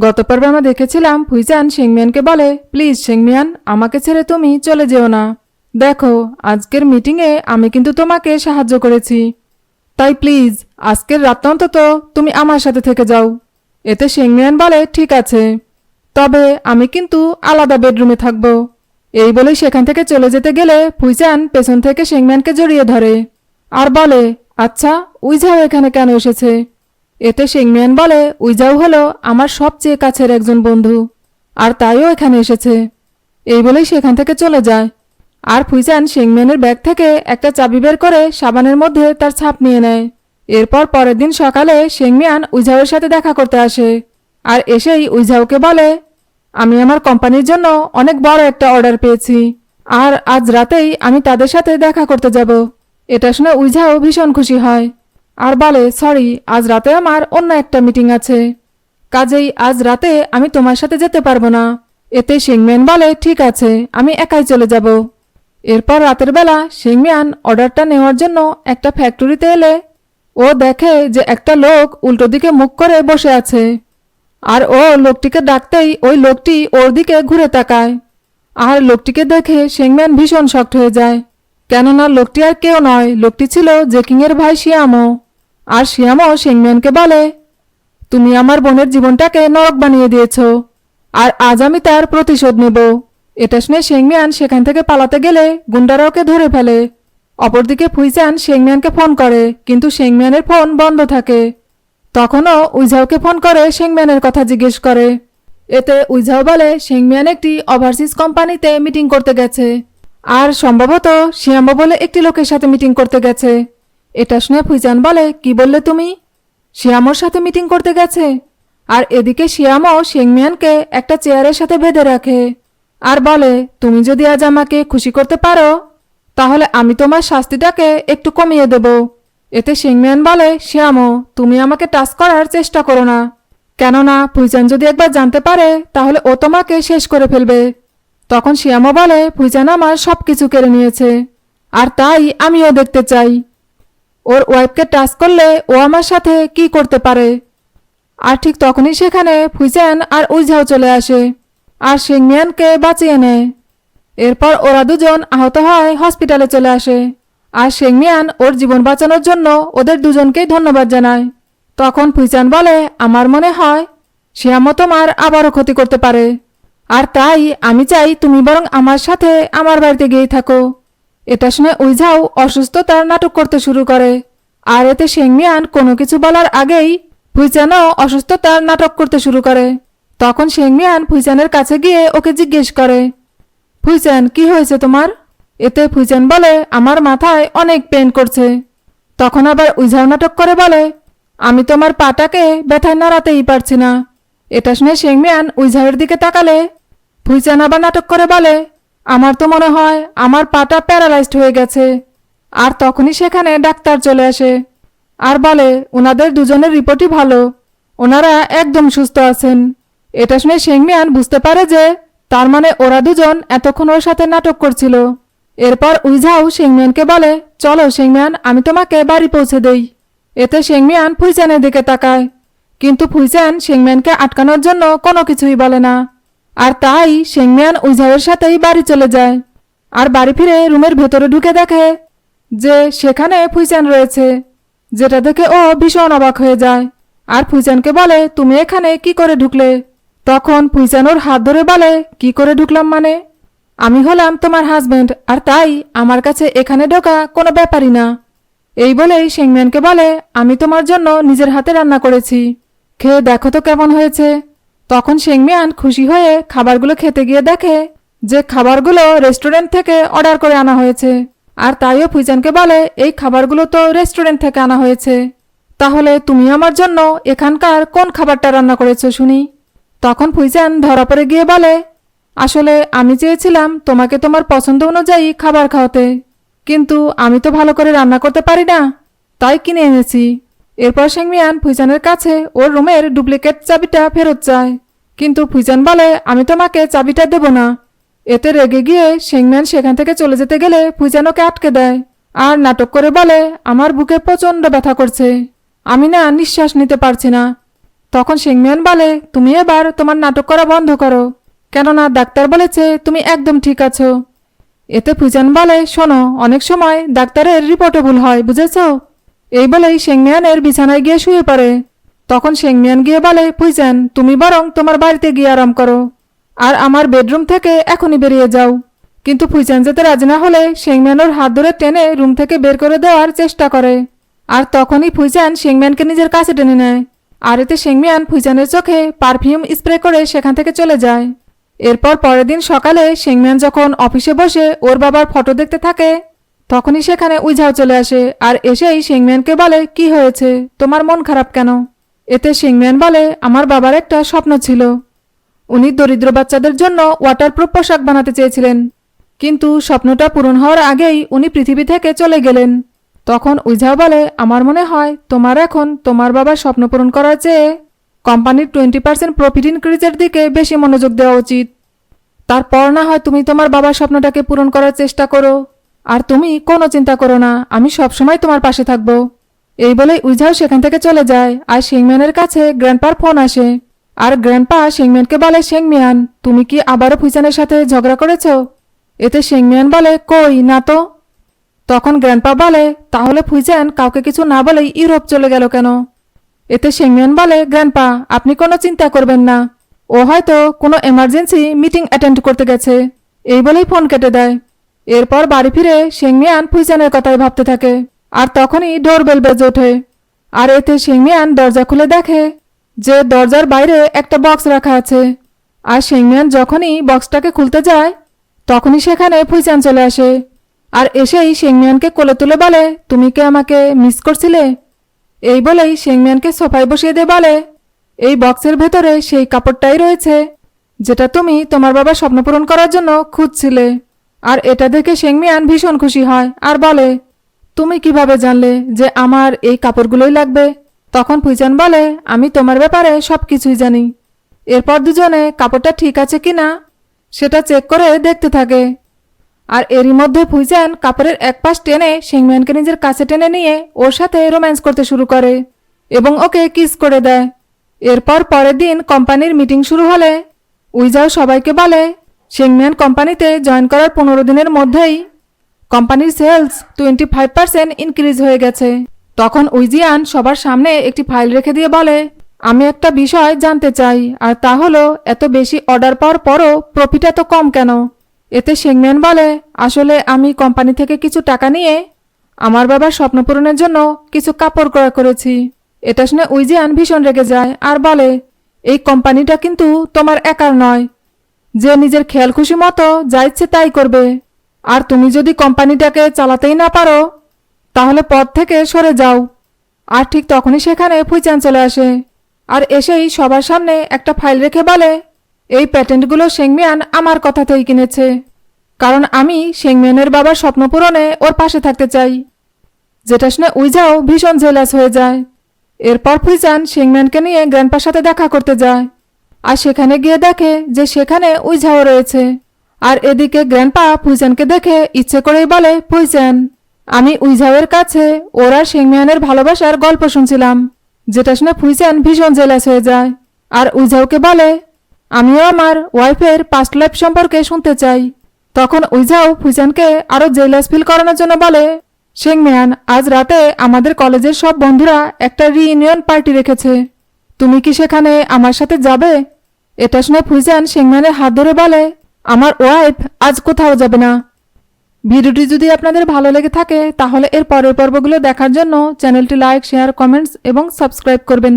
গত পর্বে আমরা দেখেছিলাম ফুইচান সিংমিয়ানকে বলে, প্লিজ সিংমিয়ান আমাকে ছেড়ে তুমি চলে যেও না। দেখো, আজকের মিটিংয়ে আমি কিন্তু তোমাকে সাহায্য করেছি। তাই প্লিজ, আজকের রাতটা অন্তত তুমি আমার সাথে থেকে যাও। এতে সিংমিয়ান বলে, ঠিক আছে। তবে আমি কিন্তু আলাদা বেডরুমে থাকব। এই বলেই সেখান থেকে চলে যেতে গেলে ফুইচান পেছন থেকে সিংম্যানকে জড়িয়ে ধরে। আর বলে আচ্ছা উইঝাও এখানে কেন এসেছে? এতে সিংম্যান বলে, উইজাও হলো আমার সবচেয়ে কাছের একজন বন্ধু, আর তাইও এখানে এসেছে। এই বলেই সেখান থেকে চলে যায়। আর ফুইচান সিংম্যানের ব্যাগ থেকে একটা চাবি বের করে সাবানের মধ্যে তার ছাপ নিয়ে নেয়। এরপর পরের দিন সকালে সিংমিয়ান উইঝাওয়ের সাথে দেখা করতে আসে। আর এসেই উইঝাওকে বলে, আমি আমার কোম্পানির জন্য অনেক বড় একটা অর্ডার পেয়েছি, আর আজ রাতেই আমি তাদের সাথে দেখা করতে যাব। এটা শুনে উইঝাও ভীষণ খুশি হয়। আর বলে, সরি, আজ রাতে আমার অন্য একটা মিটিং আছে। কাজেই আজ রাতে আমি তোমার সাথে যেতে পারব না। এতে সিংম্যান বলে, ঠিক আছে, আমি একাই চলে যাব। এরপর রাতের বেলা সিংমিয়ান অর্ডারটা নেওয়ার জন্য একটা ফ্যাক্টরিতে এলে ও দেখে যে একটা লোক উল্টো দিকে মুখ করে বসে আছে। আর ও লোকটিকে ডাকতেই ওই লোকটি ওর দিকে ঘুরে তাকায়। আর লোকটিকে দেখে সিংম্যান ভীষণ শক্ট হয়ে যায়। কেননা লোকটি আর কেউ নয়, লোকটি ছিল জেকিংয়ের ভাই শিয়ামো আর শিয়ামো সিংম্যানকে বলে, তুমি আমার বোনের জীবনটাকে নরক বানিয়ে দিয়েছ, আর আজ আমি তার প্রতিশোধ নেব। এটা শুনে শেংমিয়ান সেখান থেকে পালাতে গেলে গুন্ডারা ওকে ধরে ফেলে। অপরদিকে ফুইচান শেংমিয়ানকে ফোন করে, কিন্তু শেংমিয়ানের ফোন বন্ধ থাকে। তখনও উইঝাওকে ফোন করে শেংম্যানের কথা জিজ্ঞেস করে। এতে উইঝাও বলে, শেংমিয়ান একটি ওভারসিজ কোম্পানিতে মিটিং করতে গেছে। আর সম্ভবত শিয়াম্বো বলে একটি লোকের সাথে মিটিং করতে গেছে। এটা শুনে ফুইচান বলে, কি বললে তুমি? শিয়ামোর সাথে মিটিং করতে গেছে। আর এদিকে শিয়ামও শেংমিয়ানকে একটা চেয়ারের সাথে বেঁধে রাখে। আর বলে, তুমি যদি আজ আমাকে খুশি করতে পারো, তাহলে আমি তোমার শাস্তিটাকে একটু কমিয়ে দেব। এতে সিংম্যান বলে শ্যামো তুমি আমাকে টাচ করার চেষ্টা করো না। কেননা ফুইচান যদি একবার জানতে পারে, তাহলে ও তোমাকে শেষ করে ফেলবে। তখন শ্যামও বলে ফুইচান আমার সব কিছু কেড়ে নিয়েছে। আর তাই আমিও দেখতে চাই। ওর ওয়াইফকে টাচ করলে ও আমার সাথে কি করতে পারে? আর ঠিক তখনই সেখানে ফুইচান আর উইঝাও চলে আসে। আর সিংমিয়ানকে বাঁচিয়ে নেয়। এরপর ওরা দুজন আহত হয় হসপিটালে চলে আসে। আর শেংমিয়ান ওর জীবন বাঁচানোর জন্য ওদের দুজনকেই ধন্যবাদ জানায়। তখন ফুইচান বলে, আমার মনে হয় সে শ্যামও তোমার আবারও ক্ষতি করতে পারে। আর তাই আমি চাই তুমি বরং আমার সাথে আমার বাড়িতে গিয়েই থাকো। এটা শুনে উইঝাও অসুস্থতার নাটক করতে শুরু করে। আর এতে শেংমিয়ান কোনো কিছু বলার আগেই ফুইচানও অসুস্থতার নাটক করতে শুরু করে। তখন শেংমিয়ান ফুইচানের কাছে গিয়ে ওকে জিজ্ঞেস করে ফুইচান কি হয়েছে তোমার? এতে ফুইচান বলে, আমার মাথায় অনেক পেন করছে। তখন আবার উইঝাও নাটক করে বলে, আমি তোমার পাটাকে ব্যথায় নাড়াতেই পারছি না। এটা শুনে শেংমিয়ান উইঝাওয়ের দিকে তাকালে ফুইচান আবার নাটক করে বলে আমার তো মনে হয় আমার পাটা প্যারালাইজড হয়ে গেছে। আর তখনই সেখানে ডাক্তার চলে আসে আর বলে, ওনাদের দুজনের রিপোর্টই ভালো। ওনারা একদম সুস্থ আছেন। এটা শুনে শেংমিয়ান বুঝতে পারে যে তার মানে ওরা দুজন এতক্ষণ ওর সাথে নাটক করছিল। এরপর উইঝাও শেংমিয়ানকে বলে, চলো শেংমিয়ান, আমি তোমাকে বাড়ি পৌঁছে দেই। এতে শেংমিয়ান ফুইচানের দিকে তাকায়। কিন্তু ফুইচান শেংমিয়ানকে আটকানোর জন্য কোনো কিছুই বলে না। আর তাই শেংমিয়ান উইঝাওয়ের সাথেই বাড়ি চলে যায়। আর বাড়ি ফিরে রুমের ভেতরে ঢুকে দেখে যে সেখানে ফুইচান রয়েছে, যেটা দেখে ও ভীষণ অবাক হয়ে যায়। আর ফুইচানকে বলে, তুমি এখানে কি করে ঢুকলে? তখন ফুইচান ওর হাত ধরে বলে, কি করে ঢুকলাম মানে? আমি হলাম তোমার হাজবেন্ড আর তাই আমার কাছে এখানে ঢোকা কোনো ব্যাপারই না। এই বলেই শেংম্যানকে বলে, আমি তোমার জন্য নিজের হাতে রান্না করেছি। খেয়ে দেখো তো কেমন হয়েছে। তখন শেংমিয়ান খুশি হয়ে খাবারগুলো খেতে গিয়ে দেখে যে খাবারগুলো রেস্টুরেন্ট থেকে অর্ডার করে আনা হয়েছে। আর তাইও ফুইজানকে বলে, এই খাবারগুলো তো রেস্টুরেন্ট থেকে আনা হয়েছে। তাহলে তুমি আমার জন্য এখানকার কোন খাবারটা রান্না করেছ শুনি? তখন ফুইজান ধরা পড়ে গিয়ে বলে, আসলে আমি চেয়েছিলাম তোমাকে তোমার পছন্দ অনুযায়ী খাবার খাওয়াতে, কিন্তু আমি তো ভালো করে রান্না করতে পারি না, তাই কিনে এনেছি। এরপর সেংমিয়ান ফুইজানের কাছে ওর রুমের ডুপ্লিকেট চাবিটা ফেরত চায় কিন্তু ফুইচান বলে, আমি তোমাকে চাবিটা দেব না। এতে রেগে গিয়ে সেংম্যান সেখান থেকে চলে যেতে গেলে ফুইচান ওকে আটকে দেয় আর নাটক করে বলে, আমার বুকে প্রচণ্ড ব্যথা করছে। আমি না নিঃশ্বাস নিতে পারছি না। তখন সিংমিয়ান বলে, তুমি এবার তোমার নাটক করা বন্ধ করো। কেননা ডাক্তার বলেছে তুমি একদম ঠিক আছো। এতে ফুজান বলে, শোনো, অনেক সময় ডাক্তারের রিপোর্টে ভুল হয়, বুঝেছ? এই বলেই সেংমিয়ানের বিছানায় গিয়ে শুয়ে পড়ে। তখন সেংমিয়ান গিয়ে বলে ফুইজান তুমি বরং তোমার বাড়িতে গিয়ে আরাম করো। আর আমার বেডরুম থেকে এখনই বেরিয়ে যাও। কিন্তু ফুইজান যেতে রাজি না হলে সেংম্যান ওর হাত ধরে টেনে রুম থেকে বের করে দেওয়ার চেষ্টা করে। আর তখনই ফুইজান সেংম্যানকে নিজের কাছে টেনে নেয়। আর এতে সেংমিয়ান ফুইজানের চোখে পারফিউম স্প্রে করে সেখান থেকে চলে যায়। এরপর পরের দিন সকালে সেংম্যান যখন অফিসে বসে ওর বাবার ফটো দেখতে থাকে তখনই সেখানে উইঝাও চলে আসে, আর এসেই সিংম্যানকে বলে, কি হয়েছে? তোমার মন খারাপ কেন? এতে সিংম্যান বলে, আমার বাবার একটা স্বপ্ন ছিল। উনি দরিদ্র বাচ্চাদের জন্য ওয়াটারপ্রুফ পোশাক বানাতে চেয়েছিলেন। কিন্তু স্বপ্নটা পূরণ হওয়ার আগেই উনি পৃথিবী থেকে চলে গেলেন। তখন উইঝাও বলে, আমার মনে হয় তোমার এখন তোমার বাবার স্বপ্ন পূরণ করার চেয়ে কোম্পানির টোয়েন্টি পার্সেন্ট প্রফিট ইনক্রিজের দিকে বেশি মনোযোগ দেওয়া উচিত। তারপর না হয় তুমি তোমার বাবার স্বপ্নটাকে পূরণ করার চেষ্টা করো। আর তুমি কোনো চিন্তা করো না, আমি সবসময় তোমার পাশে থাকব। এই বলে উইঝাও সেখান থেকে চলে যায় আর সিংম্যানের কাছে গ্র্যান্ডপার ফোন আসে। আর গ্র্যান্ডপা সিংম্যানকে বলে সেংমিয়ান তুমি কি আবারও ফুইজানের সাথে ঝগড়া করেছ? এতে সেংমিয়ান বলে, কই, না তো। তখন গ্র্যান্ডপা বলে, তাহলে ফুইজান কাউকে কিছু না বলেই ইউরোপ চলে গেল কেন? এতে সেংমিয়ান বলে, গ্র্যান্ডপা, আপনি কোনো চিন্তা করবেন না। ও হয়তো কোনো এমার্জেন্সি মিটিং অ্যাটেন্ড করতে গেছে। এই বলেই ফোন কেটে দেয়। এরপর বাড়ি ফিরে সেংমিয়ান ফুইজানের কথাই ভাবতে থাকে। আর তখনই ডোরবেল বেজে ওঠে। আর এতে সেংমিয়ান দরজা খুলে দেখে যে দরজার বাইরে একটা বক্স রাখা আছে। আর সেংমিয়ান যখনই বক্সটাকে খুলতে যায়, তখনই সেখানে ফুইচান চলে আসে। আর এসেই সেংমিয়ানকে কোলে তুলে বলে, তুমি কি আমাকে মিস করছিলে? এই বলেই সেংমিয়ানকে সোফায় বসিয়ে দিয়ে বলে, এই বক্সের ভেতরে সেই কাপড়টাই রয়েছে, যেটা তুমি তোমার বাবার স্বপ্ন পূরণ করার জন্য খুঁজছিলে। আর এটা দেখে সেংমিয়ান ভীষণ খুশি হয় আর বলে, তুমি কীভাবে জানলে যে আমার এই কাপড়গুলোই লাগবে? তখন ফুইচান বলে, আমি তোমার ব্যাপারে সব কিছুই জানি। এরপর দুজনে কাপড়টা ঠিক আছে কি না, সেটা চেক করে দেখতে থাকে। আর এরই মধ্যে ফুইজান কাপড়ের এক পাশ টেনে সিংম্যানকে নিজের কাছে টেনে নিয়ে ওর সাথে রোম্যান্স করতে শুরু করে এবং ওকে কিস করে দেয়। এরপর পরের দিন কোম্পানির মিটিং শুরু হলে উইজাও সবাইকে বলে সিংম্যান কোম্পানিতে জয়েন করার পনেরো দিনের মধ্যেই কোম্পানির sales twenty five percent increase হয়ে গেছে। তখন উইজিয়ান সবার সামনে একটি ফাইল রেখে দিয়ে বলে, আমি একটা বিষয় জানতে চাই, আর তা হলো, এত বেশি অর্ডার পাওয়ার পরও প্রফিট এত কম কেন? এতে সেংম্যান বলে, আসলে আমি কোম্পানি থেকে কিছু টাকা নিয়ে আমার বাবার স্বপ্ন পূরণের জন্য কিছু কাপড় ক্রয় করেছি। এটা শুনে উইজিয়ান ভীষণ রেগে যায় আর বলে, এই কোম্পানিটা কিন্তু তোমার একার নয়। যে নিজের খেয়াল খুশি মতো যা ইচ্ছে তাই করবে। আর তুমি যদি কোম্পানিটাকে চালাতেই না পারো, তাহলে পদ থেকে সরে যাও। আর ঠিক তখনই সেখানে ফুইচান চলে আসে। আর এসেই সবার সামনে একটা ফাইল রেখে বলে, এই প্যাটেন্টগুলো সেংমিয়ান আমার কথাতেই কিনেছে। কারণ আমি সেংমিয়ানের বাবার স্বপ্ন পূরণে ওর পাশে থাকতে চাই। যেটা শুনে উইজাও ভীষণ জেলাস হয়ে যায়। এরপর ফুইজান সেংম্যানকে নিয়ে গ্র্যান্ডপার সাথে দেখা করতে যায়। আর সেখানে গিয়ে দেখে যে সেখানে উইঝাও রয়েছে। আর এদিকে গ্র্যান্ডপা ফুইজানকে দেখে ইচ্ছে করেই বলে ফুইজান আমি উইঝাওয়ের কাছে ওরা সেংমিয়ানের ভালোবাসার গল্প শুনছিলাম, যেটা শুনে ফুইজান ভীষণ জেলাস হয়ে যায়। আর উইঝাওকে বলে, আমিও আমার ওয়াইফের পাস্ট লাইফ সম্পর্কে শুনতে চাই। তখন উইঝাও ফুইজানকে আরও জেলাস ফিল করানোর জন্য বলে, সেংমিয়ান, আজ রাতে আমাদের কলেজের সব বন্ধুরা একটা রিইউনিয়ন পার্টি রেখেছে। তুমি কি সেখানে আমার সাথে যাবে? এটা শুনে ফুইজান সিংহানের হাত ধরে বলে, আমার ওয়াইফ আজ কোথাও যাবে না। ভিডিওটি যদি আপনাদের ভালো লেগে থাকে, তাহলে এর পরের পর্বগুলো দেখার জন্য চ্যানেলটি লাইক শেয়ার কমেন্টস এবং সাবস্ক্রাইব করবেন।